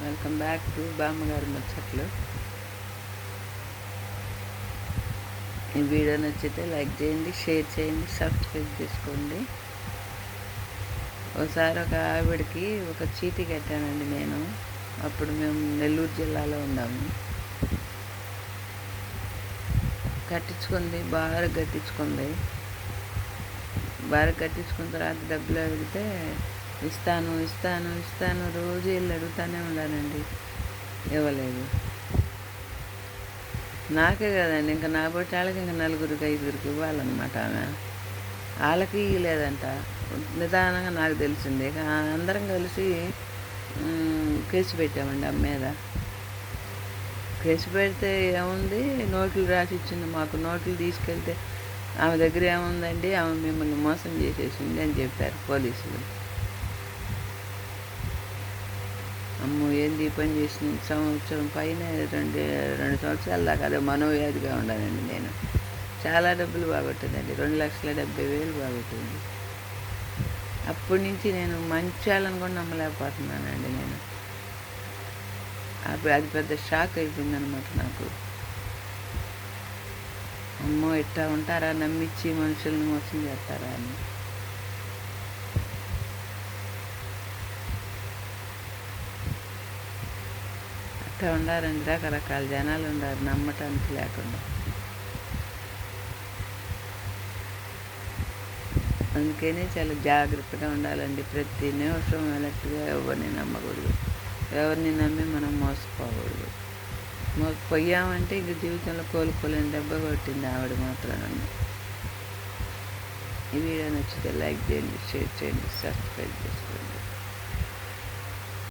Welcome back to బామ్మగారి ముచ్చట్లు ఈ video నచ్చితే లైక్ చేయండి షేర్ చేయండి సబ్స్క్రైబ్ చేసుకోండి. ఒకసారి ఒక ఆవిడకి ఒక చీటీ కట్టానండి నేను. అప్పుడు మేము నెల్లూరు జిల్లాలో ఉన్నాము. కట్టించుకుంది బాగా కట్టించుకుంది. బాగా కట్టించుకున్న తర్వాత డబ్బులు అడిగితే ఇస్తాను ఇస్తాను ఇస్తాను రోజు వెళ్ళి అడుగుతానే ఉన్నానండి ఇవ్వలేదు. నాకే కదండి ఇంకా నా బట్టి వాళ్ళకి ఇంకా నలుగురికి ఐదుగురికి ఇవ్వాలన్నమాట ఆమె. వాళ్ళకి ఇవ్వలేదంట నిదానంగా నాకు తెలిసింది. అందరం కలిసి కేసు పెట్టామండి ఆమె మీద. కేసు పెడితే ఏముంది? నోట్లు రాసి ఇచ్చింది మాకు. నోట్లు తీసుకెళ్తే ఆమె దగ్గర ఏముందండి? ఆమె మిమ్మల్ని మోసం చేసేసింది అని చెప్పారు పోలీసులు. అమ్మో ఏంది పని చేసిన సంవత్సరం పైన రెండు రెండు సంవత్సరాల దాకా అదే మనోవ్యాధిగా ఉండాలండి నేను. చాలా డబ్బులు బాగొట్టిందండి. రెండు లక్షల డెబ్బై వేలు బాగొట్టింది. అప్పటి నుంచి నేను మంచాలను కూడా నమ్మలేకపోతున్నానండి నేను. అప్పుడు అది పెద్ద షాక్ అయిపోయింది అనమాట నాకు. అమ్మో ఇట్లా ఉంటారా? నమ్మించి మనుషుల్ని మోసం చేస్తారా అని. ఇట్లా ఉండారండి రకరకాల జనాలు ఉండారు. నమ్మటానికి లేకుండా. అందుకనే చాలా జాగ్రత్తగా ఉండాలండి. ప్రతి నిమిషం అలర్ట్గా ఎవరిని నమ్మకూడదు. ఎవరిని నమ్మి మనం మోసపోకూడదు. మోసపోయామంటే ఇంక జీవితంలో కోలుకోలేని దెబ్బ కొట్టింది ఆవిడ మాత్రం నన్ను ఈ వీడియో నచ్చితే లైక్ చేయండి షేర్ చేయండి సబ్స్క్రైబ్ చేసుకోండి.